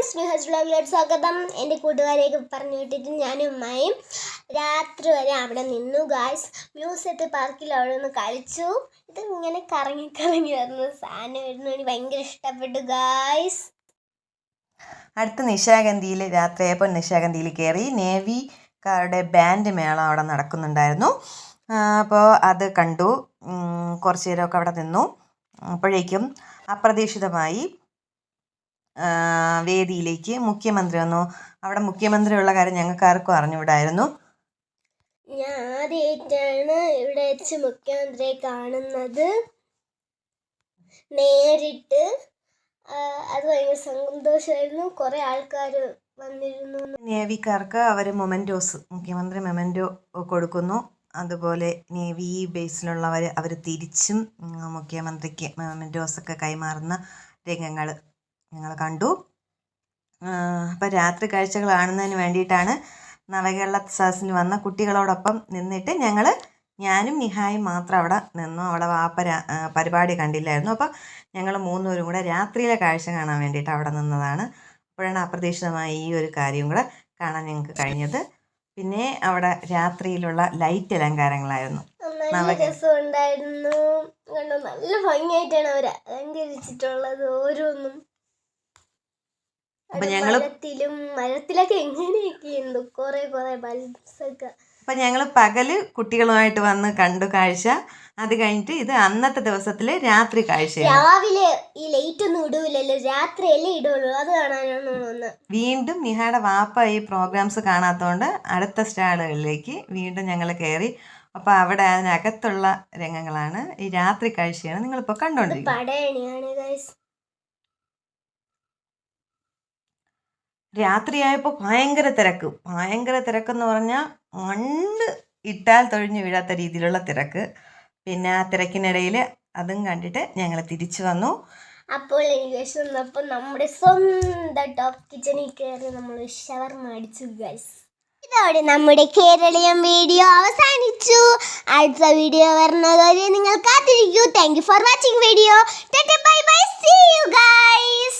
Friends news വ്ലോഗിലോട്ട് സ്വാഗതം എന്റെ കൂട്ടുകാരെയൊക്കെ പറഞ്ഞു വിട്ടിട്ട് ഞാനും ഉമ്മയും രാത്രി വരെ അവിടെ നിന്നു. ഗായ്സ് മ്യൂസിയത്തിൽ പാർക്കിൽ അവിടെ നിന്ന് കളിച്ചു. ഇത് ഇങ്ങനെ കറങ്ങി കറങ്ങി വരുന്ന സാധനം വരുന്നു എനിക്ക് ഭയങ്കര ഇഷ്ടപ്പെട്ടു ഗായ്സ് അടുത്ത നിശാഗന്ധിയിൽ രാത്രിയായപ്പോൾ നിശാഗന്ധിയിൽ കയറി നേവിക്കാരുടെ ബാൻഡ് മേള അവിടെ നടക്കുന്നുണ്ടായിരുന്നു. അപ്പോൾ അത് കണ്ടു. കുറച്ച് നേരമൊക്കെ അവിടെ നിന്നു. അപ്പോഴേക്കും അപ്രതീക്ഷിതമായി വേദിയിലേക്ക് മുഖ്യമന്ത്രി വന്നു. അവിടെ മുഖ്യമന്ത്രി ഉള്ള കാര്യം ഞങ്ങൾക്ക് ആർക്കും അറിഞ്ഞുവിടായിരുന്നു ഞാൻ ആദ്യമായിട്ടാണ് ഇവിടെ വെച്ച് മുഖ്യമന്ത്രിയെ കാണുന്നത്. നേരിട്ട് അത് ഭയങ്കര സന്തോഷമായിരുന്നു. കുറേ ആൾക്കാർ വന്നിരുന്നു. നേവിക്കാർക്ക് അവർ മൊമെന്റോസ് മുഖ്യമന്ത്രി മൊമെന്റോ കൊടുക്കുന്നു. അതുപോലെ നേവി ബേസിലുള്ളവർ അവർ തിരിച്ചും മുഖ്യമന്ത്രിക്ക് മുഖ്യമന്ത്രിക്ക് മൊമെന്റോസൊക്കെ കൈമാറുന്ന രംഗങ്ങൾ ഞങ്ങൾ കണ്ടു. അപ്പം രാത്രി കാഴ്ചകൾ കാണുന്നതിന് വേണ്ടിയിട്ടാണ് നവകേരള സദസ്സിന് വന്ന കുട്ടികളോടൊപ്പം നിന്നിട്ട് ഞങ്ങൾ ഞാനും നിഹായും മാത്രം അവിടെ നിന്നു. അവിടെ വാപ്പ പരിപാടി കണ്ടില്ലായിരുന്നു. അപ്പോൾ ഞങ്ങൾ മൂന്നുപേരും കൂടെ രാത്രിയിലെ കാഴ്ച കാണാൻ വേണ്ടിയിട്ട് അവിടെ നിന്നതാണ്. അപ്പോഴാണ് അപ്രതീക്ഷിതമായ ഈ ഒരു കാര്യം കൂടെ കാണാൻ ഞങ്ങൾക്ക് കഴിഞ്ഞത്. പിന്നെ അവിടെ രാത്രിയിലുള്ള ലൈറ്റ് അലങ്കാരങ്ങളായിരുന്നു. നല്ല ഭംഗിയായിട്ടാണ് അവർ അലങ്കരിച്ചിട്ടുള്ളത് ഓരോന്നും. അപ്പൊ ഞങ്ങൾ ഞങ്ങൾ മരത്തിലും മരത്തിലൊക്കെ എങ്ങനെയൊക്കെ ഉണ്ട്? കുറെ കുറെ ബൾബ്സ് ഒക്കെ അപ്പം ഞങ്ങൾ പകൽ കുട്ടികളുമായിട്ട് വന്ന് കണ്ടു കാഴ്ച. അത് കഴിഞ്ഞിട്ട് ഇത് അന്നത്തെ ദിവസത്തിലെ രാത്രി കാഴ്ചയാണ്. രാവിലെ ഈ ലൈറ്റ് ഒന്നും ഇടൂലല്ലോ. രാത്രിയല്ലേ ഇടുള്ളൂ. അത് കാണാനാണ് വീണ്ടും നിഹയുടെ വാപ്പ ഈ പ്രോഗ്രാംസ് കാണാത്തതുകൊണ്ട് അടുത്ത സ്റ്റാളുകളിലേക്ക് വീണ്ടും ഞങ്ങൾ കയറി അപ്പൊ അവിടെ അതിനകത്തുള്ള രംഗങ്ങളാണ് ഈ രാത്രി കാഴ്ചയാണ് നിങ്ങളിപ്പോ കണ്ടോണ്ടിരിക്കുന്നത്. പടയണിയാണ് ഗൈസ് രാത്രിയായപ്പോൾ ഭയങ്കര തിരക്ക്. ഭയങ്കര തിരക്കെന്ന് പറഞ്ഞാൽ മണ്ണ് ഇട്ടാൽ തൊഴിഞ്ഞു വീഴാത്ത രീതിയിലുള്ള തിരക്ക്. പിന്നെ ആ തിരക്കിനിടയിൽ അതും കണ്ടിട്ട് ഞങ്ങൾ തിരിച്ചു വന്നു. അപ്പോൾ എനിക്ക് വന്നപ്പോൾ നമ്മുടെ സ്വന്തം ടോപ്പ് കിച്ചണിൽ കയറി നമ്മൾ ഷവർമ അടിച്ചു ഗൈസ് ഇതോടെ നമ്മുടെ കേരളീയം വീഡിയോ അവസാനിച്ചു. അടുത്ത വീഡിയോ വരുന്നതുവരെ നിങ്ങൾ കാത്തിരിക്കൂ. Thank you for watching video bye bye see you guys